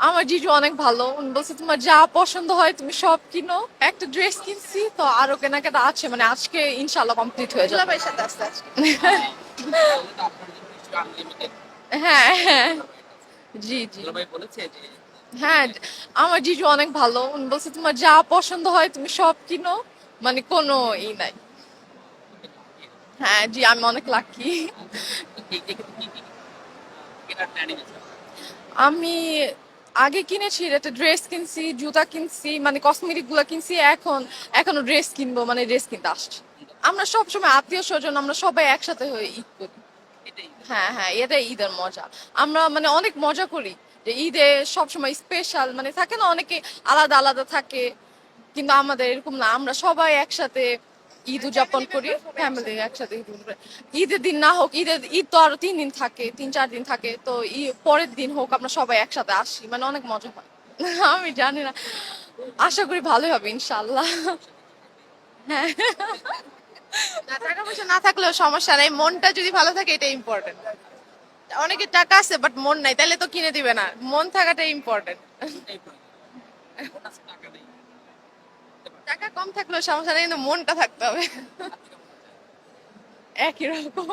আমার জিজু অনেক ভালো উনি বলছে তোমার যা পছন্দ হয় তুমি সব কিনো একটা ড্রেস কিনছি তো আরও কেনাকাটা আছে মানে আজকে ইনশাল্লাহ কমপ্লিট হয়ে যাবে হ্যাঁ হ্যাঁ জি জি দুলাভাই বলেছে যে হ্যাঁ আমার জিজু অনেক ভালো উনি বলছে তোমার যা পছন্দ হয় তুমি সব কিনো মানে কোনো ই নাই হ্যাঁ জি আমি অনেক লাকি আমি আগে কিনেছি একটা ড্রেস কিনছি, জুতা কিনছি মানে কসমেটিকগুলো কিনছি, এখন, এখনও ড্রেস কিনবো মানে ড্রেস কিনতে আসছি। আমরা সবসময় আত্মীয় স্বজন, আমরা সবাই একসাথে হয়ে ঈদ করি। হ্যাঁ হ্যাঁ এটাই ঈদের মজা। আমরা মানে অনেক মজা করি যে ঈদে সবসময় স্পেশাল মানে থাকে না, অনেকে আলাদা আলাদা থাকে, কিন্তু আমাদের এরকম না। আমরা সবাই একসাথে ঈদ উদযাপন করি ফ্যামিলি একসাথে ঈদ ঈদের দিন না হোক ঈদের ঈদ তো আরও তিন দিন থাকে তিন চার দিন থাকে তো ই- পরের দিন হোক আমরা সবাই একসাথে আসি মানে অনেক মজা হয়। আমি জানি না আশা করি ভালোই হবে ইনশাল্লাহ হ্যাঁ। না টাকা পয়সা না থাকলেও সমস্যা নাই মনটা যদি ভালো থাকে এটা ইম্পর্টেন্ট অনেকে টাকা আছে বাট মন নাই তাহলে তো কিনে দিবে না মন থাকাটা ইম্পর্টেন্ট এটাই প্রয়োজন ওর কাছে টাকা নেই টাকা কম থাকলেও সমস্যা নেই কিন্তু মনটা থাকতে হবে। একই রকম।